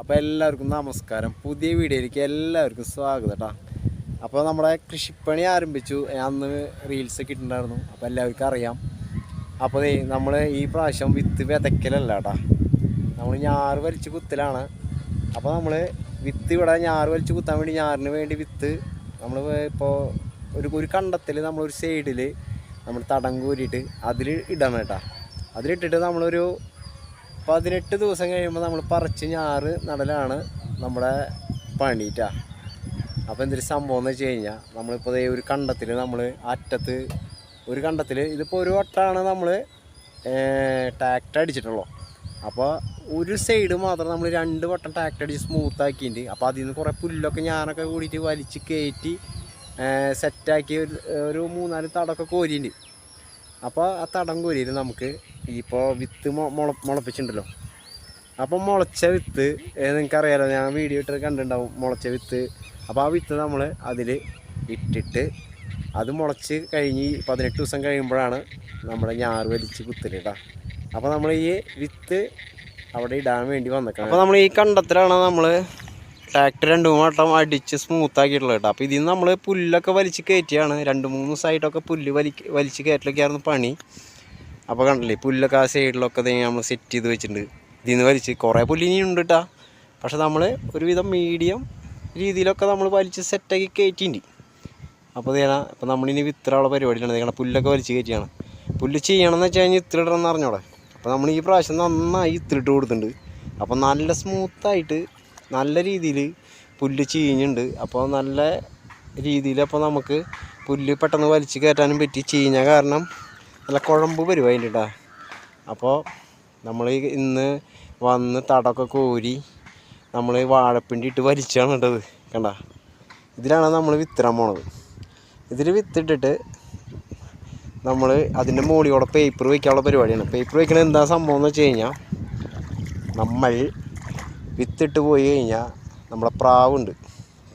അപ്പോൾ എല്ലാവർക്കും നമസ്കാരം. പുതിയ വീഡിയോയിലേക്ക് എല്ലാവർക്കും സ്വാഗതം കേട്ടോ അപ്പോൾ നമ്മുടെ കൃഷിപ്പണി ആരംഭിച്ചു. അന്ന് റീൽസ് ഒക്കെ ഇട്ടിട്ടുണ്ടായിരുന്നു. അപ്പോൾ എല്ലാവർക്കും അറിയാം. അപ്പോൾ നമ്മൾ ഈ പ്രാവശ്യം വിത്ത് വിതയ്ക്കലല്ല കേട്ടോ നമ്മൾ ഞാറ് വലിച്ച് കുത്തലാണ്. അപ്പോൾ നമ്മൾ വിത്ത് ഇവിടെ ഞാറ് വലിച്ച് കുത്താൻ വേണ്ടി ഞാറിന് വേണ്ടി വിത്ത് നമ്മൾ ഇപ്പോൾ ഒരു ഒരു കണ്ടത്തിൽ നമ്മളൊരു സൈഡിൽ നമ്മൾ തടം കൂരിയിട്ട് അതിൽ ഇടണം കേട്ടോ അതിലിട്ടിട്ട് നമ്മളൊരു പതിനെട്ട് ദിവസം കഴിയുമ്പോൾ നമ്മൾ പറിച്ച് ഞാറ് നടലാണ് നമ്മുടെ പണിയിട്ട അപ്പോൾ എന്തൊരു സംഭവം എന്ന് വെച്ച് കഴിഞ്ഞാൽ നമ്മളിപ്പോൾ ഒരു കണ്ടത്തിൽ നമ്മൾ അറ്റത്ത് ഒരു കണ്ടത്തിൽ ഇതിപ്പോൾ ഒരു വട്ടമാണ് നമ്മൾ ടാക്ടർ അടിച്ചിട്ടുള്ളൂ. അപ്പോൾ ഒരു സൈഡ് മാത്രം നമ്മൾ രണ്ട് വട്ടം ടാക്ടർ അടിച്ച് സ്മൂത്ത് ആക്കിയിട്ട് അപ്പോൾ അതിൽ നിന്ന് കുറേ പുല്ലൊക്കെ ഞാനൊക്കെ കൂടിയിട്ട് വലിച്ച് കയറ്റി സെറ്റാക്കി ഒരു ഒരു മൂന്നാൽ തടമൊക്കെ കോരിയിട്ടുണ്ട് അപ്പോൾ ആ തടം കോരിയിൽ നമുക്ക് ഇപ്പോൾ വിത്ത് മുള മുളപ്പിച്ചിട്ടുണ്ടല്ലോ അപ്പോൾ മുളച്ച വിത്ത് നിങ്ങൾക്കറിയാലോ ഞാൻ വീഡിയോ ഇട്ട് കണ്ടിട്ടുണ്ടാവും മുളച്ച വിത്ത്. അപ്പോൾ ആ വിത്ത് നമ്മൾ അതിൽ ഇട്ടിട്ട് അത് മുളച്ച് കഴിഞ്ഞ് പതിനെട്ട് ദിവസം കഴിയുമ്പോഴാണ് നമ്മുടെ ഞാറ് വലിച്ച് കുത്തലിട്ടാ അപ്പോൾ നമ്മൾ ഈ വിത്ത് അവിടെ ഇടാൻ വേണ്ടി വന്നേക്കാം അപ്പോൾ നമ്മൾ ഈ കണ്ടത്തിലാണ് നമ്മൾ ട്രാക്ടർ രണ്ട് മൂന്ന് വട്ടം അടിച്ച് സ്മൂത്ത് ആക്കിയിട്ടുള്ളത് കേട്ടോ. അപ്പോൾ ഇതിൽ നിന്ന് നമ്മൾ പുല്ലൊക്കെ വലിച്ച് കയറ്റിയാണ്. രണ്ട് മൂന്ന് സൈഡൊക്കെ പുല്ല് വലി വലിച്ച് കയറ്റലൊക്കെയായിരുന്നു പണി. അപ്പോൾ കണ്ടില്ലേ പുല്ലൊക്കെ ആ സൈഡിലൊക്കെ തന്നെ നമ്മൾ സെറ്റ് ചെയ്ത് വെച്ചിട്ടുണ്ട്. ഇതിൽ നിന്ന് വലിച്ച് കുറേ പുല്ല് ഇനി ഉണ്ട് കേട്ടോ പക്ഷെ നമ്മൾ ഒരുവിധം മീഡിയം രീതിയിലൊക്കെ നമ്മൾ വലിച്ച് സെറ്റാക്കി കയറ്റിയിട്ടുണ്ട് അപ്പോൾ ഇതാ ഇപ്പോൾ നമ്മളിനി വിത്രയുള്ള പരിപാടിയിലാണ്. ഇതാണ് പുല്ലൊക്കെ വലിച്ച് കയറ്റിയാണ്. പുല്ല് ചെയ്യണമെന്ന് വെച്ച് കഴിഞ്ഞാൽ ഇത്തിരിടണമെന്ന് അറിഞ്ഞോടെ? അപ്പോൾ നമ്മൾ ഈ പ്രാവശ്യം നന്നായി ഇത്തിരിട്ട് കൊടുത്തിട്ടുണ്ട്. അപ്പോൾ നല്ല സ്മൂത്തായിട്ട് നല്ല രീതിയിൽ പുല്ല് ചീഞ്ഞുണ്ട്. അപ്പോൾ നല്ല രീതിയിൽ അപ്പോൾ നമുക്ക് പുല്ല് പെട്ടെന്ന് വലിച്ച് കയറ്റാനും പറ്റി. ചീഞ്ഞ കാരണം നല്ല കുഴമ്പ് വരും അതിന്റെ അപ്പോൾ നമ്മൾ ഇന്ന് വന്ന് തടമൊക്കെ കോരി നമ്മൾ വാഴപ്പിണ്ടി ഇട്ട് വലിച്ചാണ് ഇട്ടത് കണ്ട? ഇതിലാണ് നമ്മൾ വിത്തിടാൻ പോണത്. ഇതിൽ വിത്തിട്ടിട്ട് നമ്മൾ അതിന്റെ മുകളിലൂടെ പേപ്പർ വയ്ക്കാനുള്ള പരിപാടിയാണ്. പേപ്പർ വയ്ക്കണത് എന്താ സംഭവം എന്ന് വെച്ച് കഴിഞ്ഞാൽ നമ്മൾ വിത്തിട്ട് പോയി കഴിഞ്ഞാൽ നമ്മളെ പ്രാവുണ്ട്.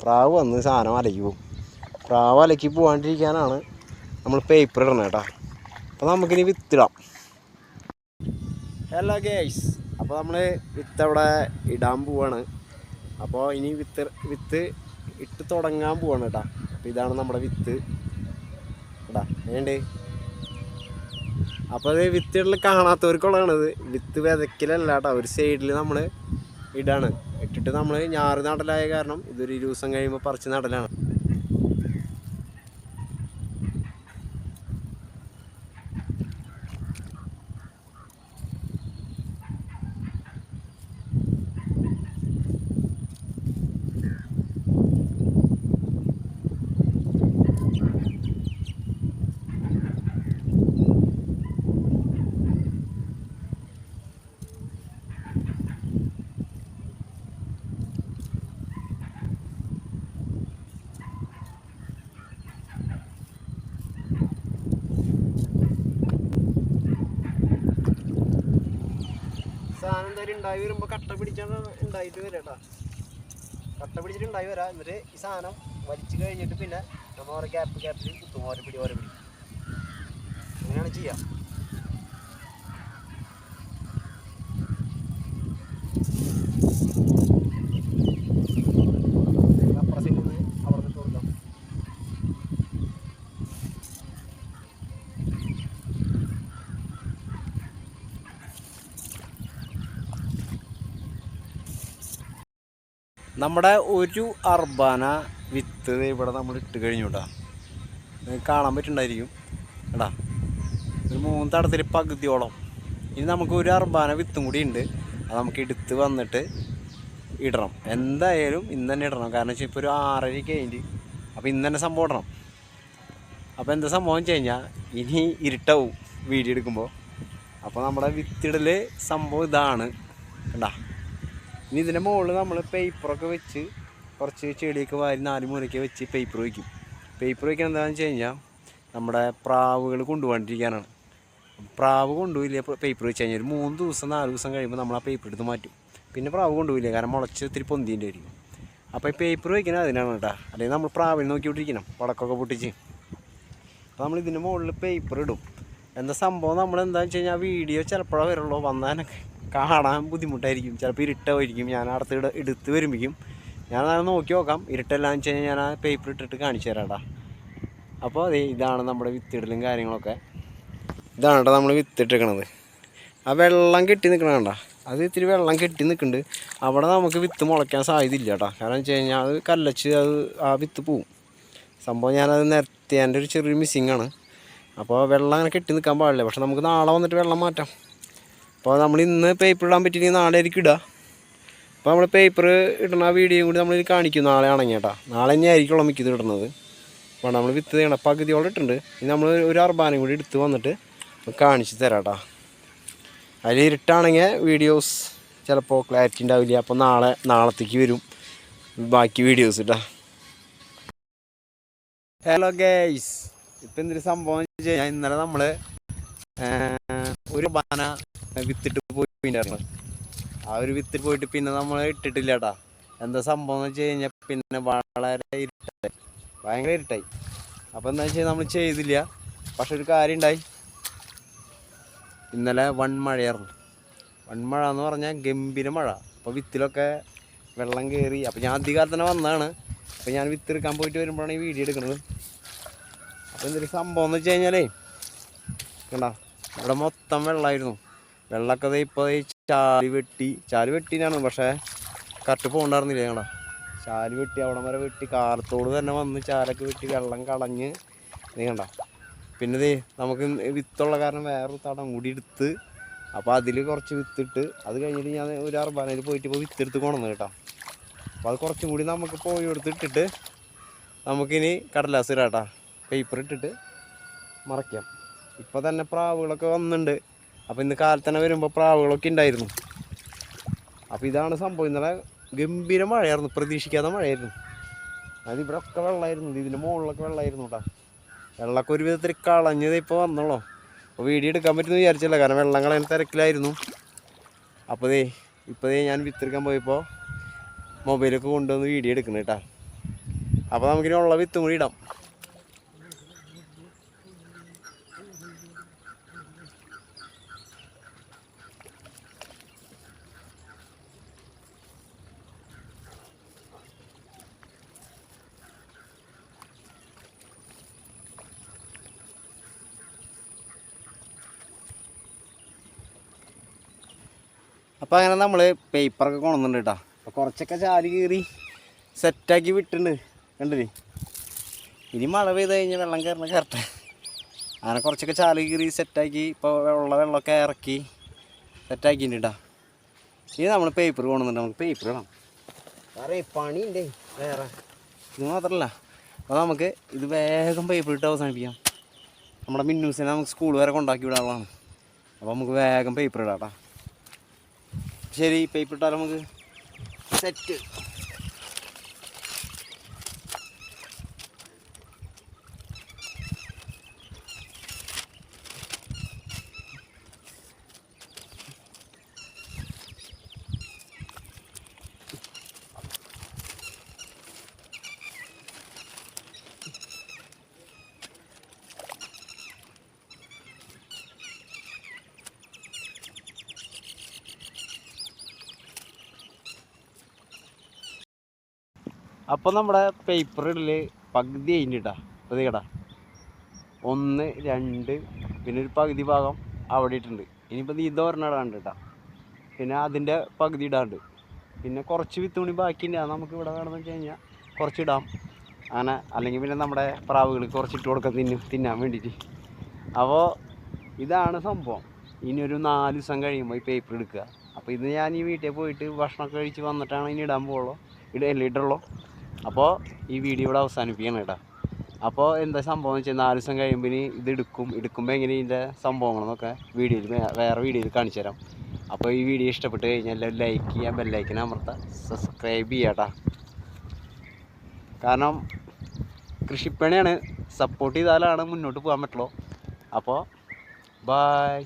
പ്രാവ് വന്ന് സാധനം അലക്കി പോകും പ്രാവ് അലക്കി പോകാണ്ടിരിക്കാനാണ് നമ്മൾ പേപ്പർ ഇടണം കേട്ടോ അപ്പോൾ നമുക്കിനി വിത്തിടാം. ഹലോ ഗേയ്സ് അപ്പോൾ നമ്മൾ വിത്ത് അവിടെ ഇടാൻ പോവാണ്. അപ്പോൾ ഇനി വിത്ത് വിത്ത് ഇട്ട് തുടങ്ങാൻ പോവാണ് കേട്ടോ അപ്പോൾ ഇതാണ് നമ്മുടെ വിത്ത്. കേട്ടാ എങ്ങനെയുണ്ട് അപ്പോൾ അത് വിത്തുകളിൽ കാണാത്തവർക്കുള്ളതാണിത്. വിത്ത് വിതയ്ക്കലല്ല കേട്ടോ ഒരു സൈഡിൽ നമ്മൾ ഇടാണ്. ഇട്ടിട്ട് നമ്മൾ ഞാറ് നടലായ കാരണം ഇതൊരു ഇരുപത് ദിവസം കഴിയുമ്പോൾ പറിച്ച് നടലാണ്. എന്തായാലും ഉണ്ടായി വരുമ്പോൾ കട്ട പിടിച്ചാണ് ഉണ്ടായിട്ട് വരാം കേട്ടോ. കട്ട പിടിച്ചിട്ട് ഉണ്ടായി വരാം. എന്നിട്ട് ഈ സാധനം വലിച്ചു കഴിഞ്ഞിട്ട് പിന്നെ നമ്മൾ ഓരോ ഗ്യാപ്പ് ഗ്യാപ്പിൽ കുത്തും. ഓരോ പിടി ഓരോ പിടി. അങ്ങനെയാണ് ചെയ്യാം അപ്പുറം സൈഡിൽ നിന്ന് അവിടെ നിന്ന് കൊടുക്കാം നമ്മുടെ ഒരു അർബാന വിത്ത് ഇവിടെ നമ്മൾ ഇട്ട് കഴിഞ്ഞു കേട്ടോ. നിങ്ങൾക്ക് കാണാൻ പറ്റുന്നുണ്ടായിരിക്കും. എടാ ഒരു മൂന്ന് തടത്തിൽ പകുതിയോളം. ഇനി നമുക്ക് ഒരു അർബാന വിത്തും കൂടി ഉണ്ട്. അത് നമുക്ക് എടുത്ത് വന്നിട്ട് ഇടണം. എന്തായാലും ഇന്ന് തന്നെ ഇടണം. കാരണം വെച്ചാൽ ഇപ്പോൾ ഒരു ആറര കഴിഞ്ഞ് അപ്പോൾ ഇന്ന് തന്നെ സംഭവം ഇടണം. അപ്പോൾ എന്താ സംഭവം വെച്ച് കഴിഞ്ഞാൽ ഇനി ഇരുട്ടാവും വീഡിയോ എടുക്കുമ്പോൾ അപ്പോൾ നമ്മുടെ വിത്തിടൽ സംഭവം ഇതാണ്. കണ്ടാ? ഇനി ഇതിന്റെ മുകളിൽ നമ്മൾ പേപ്പറൊക്കെ വെച്ച് കുറച്ച് ചെടിയൊക്കെ വാരി നാല് മുറിയൊക്കെ വെച്ച് പേപ്പർ വയ്ക്കും. പേപ്പർ വയ്ക്കാൻ എന്താണെന്ന് വെച്ച് കഴിഞ്ഞാൽ നമ്മുടെ പ്രാവുകൾ കൊണ്ടുപോകാണ്ടിരിക്കാനാണ്. പ്രാവ് കൊണ്ടുപോയില്ല പേപ്പർ വെച്ച് കഴിഞ്ഞാൽ ഒരു മൂന്ന് ദിവസം നാല് ദിവസം കഴിയുമ്പോൾ നമ്മൾ ആ പേപ്പർ എടുത്ത് മാറ്റും. പിന്നെ പ്രാവ് കൊണ്ടുപോയില്ല? കാരണം മുളച്ച് ഇത്തിരി പൊന്തിന്റെ ആയിരിക്കും. അപ്പോൾ ഈ പേപ്പർ വയ്ക്കുന്നത് അതിനാണ് കേട്ടോ അല്ലെങ്കിൽ നമ്മൾ പ്രാവിനെ നോക്കിക്കൊണ്ടിരിക്കണം പടക്കമൊക്കെ പൊട്ടിച്ച്. അപ്പോൾ നമ്മൾ ഇതിന്റെ മുകളിൽ പേപ്പർ ഇടും. എന്താ സംഭവം? നമ്മൾ എന്താണെന്ന് വെച്ച് കഴിഞ്ഞാൽ വീഡിയോ ചിലപ്പോഴേ വരുള്ളൂ വന്നാനൊക്കെ കാണാൻ ബുദ്ധിമുട്ടായിരിക്കും. ചിലപ്പോൾ ഇരുട്ടായിരിക്കും. ഞാൻ അടുത്ത് എടുത്ത് വരുമ്പോഴേക്കും ഞാൻ നോക്കി നോക്കാം. ഇരുട്ടെല്ലാം വെച്ച് കഴിഞ്ഞാൽ ഞാൻ ആ പേപ്പർ ഇട്ടിട്ട് കാണിച്ചു തരാടാ. അപ്പോൾ അതെ ഇതാണ് നമ്മുടെ വിത്തിടലും കാര്യങ്ങളൊക്കെ. ഇതാണ് കേട്ടോ നമ്മൾ വിത്തിട്ടിരിക്കണത്. ആ വെള്ളം കെട്ടി നിൽക്കണ കണ്ട? അത് ഇത്തിരി വെള്ളം കെട്ടി നിൽക്കുന്നുണ്ട് അവിടെ നമുക്ക് വിത്ത് മുളയ്ക്കാൻ സാധ്യതയില്ല കേട്ടോ. കാരണം വെച്ച് കഴിഞ്ഞാൽ അത് കല്ലച്ച് അത് ആ വിത്ത് പോവും. സംഭവം ഞാനത് നിരത്തിയതിന്റെ ഒരു ചെറിയൊരു മിസ്സിങ്ങാണ് അപ്പോൾ വെള്ളം അങ്ങനെ കെട്ടി നിൽക്കാൻ പാടില്ല. പക്ഷെ നമുക്ക് നാളെ വന്നിട്ട് വെള്ളം മാറ്റാം. അപ്പോൾ നമ്മൾ ഇന്ന് പേപ്പർ ഇടാൻ പറ്റിയില്ലെങ്കിൽ നാളെ ആയിരിക്കും ഇടുക അപ്പോൾ നമ്മൾ പേപ്പർ ഇടുന്ന വീഡിയോയും കൂടി നമ്മളിത് കാണിക്കും നാളെ ആണെങ്കിൽ കേട്ടോ നാളെ തന്നെ ആയിരിക്കുമല്ലോ മിക്കത് ഇടുന്നത്. അപ്പോൾ നമ്മൾ വിത്ത് ചെയ്യണം പകുതിയോളം ഇട്ടിട്ടുണ്ട്. ഇനി നമ്മൾ ഒരു അർബാനം കൂടി എടുത്ത് വന്നിട്ട് കാണിച്ച് തരാം കേട്ടോ അതിൽ ഇരുട്ടാണെങ്കിൽ വീഡിയോസ് ചിലപ്പോൾ ക്ലാരിറ്റി ഉണ്ടാവില്ല. അപ്പോൾ നാളെ നാളത്തേക്ക് വരും ബാക്കി വീഡിയോസ് ഇട്ടാ. ഹലോ ഗേയ്സ് ഇപ്പം എന്തൊരു സംഭവം കഴിഞ്ഞാൽ ഇന്നലെ നമ്മൾ ഒരു ബാന വിത്തിട്ട് പോയിട്ടുണ്ടായിരുന്നു ആ ഒരു വിത്തിട്ട് പോയിട്ട് പിന്നെ നമ്മൾ ഇട്ടിട്ടില്ല കേട്ടാ എന്താ സംഭവം എന്ന് വെച്ച് കഴിഞ്ഞാൽ പിന്നെ വളരെ ഇരുട്ടായി. ഭയങ്കര ഇരുട്ടായി. അപ്പോൾ എന്താ വെച്ചാൽ നമ്മൾ ചെയ്തില്ല. പക്ഷെ ഒരു കാര്യം ഉണ്ടായി ഇന്നലെ വൺ മഴയായിരുന്നു. വൺ മഴ എന്ന് പറഞ്ഞാൽ ഗംഭീര മഴ. അപ്പോൾ വിത്തിലൊക്കെ വെള്ളം കയറി അപ്പോൾ ഞാൻ അധികാലത്ത് തന്നെ വന്നതാണ്. അപ്പോൾ ഞാൻ വിത്ത് എടുക്കാൻ പോയിട്ട് വരുമ്പോഴാണ് ഈ വീഡിയോ എടുക്കുന്നത് അപ്പോൾ എന്തൊരു സംഭവം എന്ന് വെച്ച് കഴിഞ്ഞാലേ കണ്ട? ഇവിടെ മൊത്തം വെള്ളമായിരുന്നു വെള്ളമൊക്കെ ഇപ്പോൾ ചാലി വെട്ടി. ചാലി വെട്ടിനാണ് പക്ഷേ കറക്റ്റ് പോകണ്ടായിരുന്നില്ല ഞങ്ങളാ ചാൽ വെട്ടി അവിടെ വരെ വെട്ടി. കാലത്തോട് തന്നെ വന്ന് ചാലൊക്കെ വെട്ടി വെള്ളം കളഞ്ഞ് നീ കണ്ട? പിന്നെ ദേ നമുക്ക് വിത്തുള്ള കാരണം വേറൊരു തടം കൂടി എടുത്ത് അപ്പോൾ അതിൽ കുറച്ച് വിത്തിട്ട് അത് കഴിഞ്ഞിട്ട് ഞാൻ ഒരു അർബാനയിൽ പോയിട്ട് ഇപ്പോൾ വിത്തെടുത്ത് കൊണ്ടുവന്നു കേട്ടോ. അപ്പോൾ അത് കുറച്ചും കൂടി നമുക്ക് പോയി എടുത്തിട്ടിട്ട് നമുക്കിനി കടലാസ് ഇടാം കേട്ടോ. പേപ്പർ ഇട്ടിട്ട് മറയ്ക്കാം. ഇപ്പോൾ തന്നെ പ്രാവുകളൊക്കെ വന്നിട്ടുണ്ട് അപ്പോൾ ഇന്ന് കാലത്ത് തന്നെ വരുമ്പോൾ പ്രാവുകളൊക്കെ ഉണ്ടായിരുന്നു അപ്പോൾ ഇതാണ് സംഭവം. ഇന്നലെ ഗംഭീര മഴയായിരുന്നു. പ്രതീക്ഷിക്കാത്ത മഴയായിരുന്നു. അത് ഇവിടെ ഒക്കെ വെള്ളമായിരുന്നു ഇതിന്റെ മുകളിലൊക്കെ വെള്ളമായിരുന്നു കേട്ടോ വെള്ളമൊക്കെ ഒരു വിധത്തിൽ കളഞ്ഞത് ഇപ്പോൾ വന്നോളൂ. അപ്പോൾ വീഡിയോ എടുക്കാൻ പറ്റുമെന്ന് വിചാരിച്ചില്ല. കാരണം വെള്ളം കളയാൻ തിരക്കിലായിരുന്നു. അപ്പോൾ ദേ ഇപ്പോൾ ദേ ഞാൻ വിത്തെടുക്കാൻ പോയപ്പോൾ മൊബൈലൊക്കെ കൊണ്ടുവന്ന് വീഡിയോ എടുക്കണം കേട്ടോ അപ്പോൾ നമുക്കിനി ഉള്ള വിത്തും കൂടി ഇടാം. അപ്പോൾ അങ്ങനെ നമ്മൾ പേപ്പറൊക്കെ കൊണ്ടുവന്നിട്ടുണ്ട് കേട്ടോ അപ്പോൾ കുറച്ചൊക്കെ ചാൽ കീറി സെറ്റാക്കി വിട്ടിട്ടുണ്ട്. കണ്ടില്ലേ? ഇനി മഴ പെയ്ത് കഴിഞ്ഞാൽ വെള്ളം കയറണ കയറട്ടെ അങ്ങനെ കുറച്ചൊക്കെ ചാൽ കീറി സെറ്റാക്കി ഇപ്പോൾ ഉള്ള വെള്ളമൊക്കെ ഇറക്കി സെറ്റാക്കിയിട്ടുണ്ട് കേട്ടോ ഇനി നമ്മൾ പേപ്പർ കൊണ്ടുവന്നിട്ട് നമുക്ക് പേപ്പർ വേണം വേറെ പണിയുണ്ടേ വേറെ. ഇത് മാത്രമല്ല അപ്പോൾ നമുക്ക് ഇത് വേഗം പേപ്പർ ഇട്ട് അവസാനിപ്പിക്കാം. നമ്മുടെ മിന്നൂസിനെ നമുക്ക് സ്കൂൾ വരെ കൊണ്ടാക്കി വിടാനുള്ളതാണ്. അപ്പോൾ നമുക്ക് വേഗം പേപ്പർ ഇടാം കേട്ടോ ശരി പേപ്പർ ഇട്ടാൽ നമുക്ക്? സെറ്റ് അപ്പോൾ നമ്മുടെ പേപ്പർ ഇടൽ പകുതി കഴിഞ്ഞിട്ടാ പ്രതികടാ. ഒന്ന് രണ്ട് പിന്നെ ഒരു പകുതി ഭാഗം അവിടെ ഇട്ടുണ്ട് ഇനിയിപ്പോൾ ഇതൊരെണ്ണം ഇടാണ്ട് കേട്ടാ പിന്നെ അതിന്റെ പകുതി ഇടാണ്ട്. പിന്നെ കുറച്ച് വിത്ത് ബാക്കിയില്ല നമുക്ക് ഇവിടെ വേണമെന്ന് വെച്ച് കഴിഞ്ഞാൽ കുറച്ചിടാം അങ്ങനെ അല്ലെങ്കിൽ പിന്നെ നമ്മുടെ പ്രാവുകൾ കുറച്ചിട്ട് കൊടുക്കാൻ തിന്നു തിന്നാൻ വേണ്ടിയിട്ട്. അപ്പോൾ ഇതാണ് സംഭവം. ഇനി ഒരു നാല് ദിവസം കഴിയുമ്പോൾ ഈ പേപ്പർ എടുക്കുക. അപ്പോൾ ഇത് ഞാൻ ഈ വീട്ടിൽ പോയിട്ട് ഭക്ഷണമൊക്കെ കഴിച്ച് വന്നിട്ടാണ് ഇനി ഇടാൻ പോകുള്ളൂ ഇടല്ലേ ഇടുള്ളൂ അപ്പോൾ ഈ വീഡിയോ ഇവിടെ അവസാനിപ്പിക്കണം കേട്ടോ. അപ്പോൾ എന്താ സംഭവം വെച്ചാൽ നാല് ദിവസം കഴിയുമ്പോൾ ഇനി ഇത് എടുക്കും എടുക്കുമ്പോൾ എങ്ങനെ ഇതിന്റെ സംഭവങ്ങളെന്നൊക്കെ വീഡിയോയിൽ വേറെ വീഡിയോയിൽ കാണിച്ചു തരാം. അപ്പോൾ ഈ വീഡിയോ ഇഷ്ടപ്പെട്ട് കഴിഞ്ഞാൽ എല്ലാവരും ലൈക്ക് ചെയ്യാം ബെല്ലൈക്കിന് അമർത്താം സബ്സ്ക്രൈബ് ചെയ്യാട്ടാ കാരണം കൃഷിപ്പണിയാണ്. സപ്പോർട്ട് ചെയ്താലാണ് മുന്നോട്ട് പോകാൻ പറ്റുള്ളൂ. അപ്പോൾ ബായ്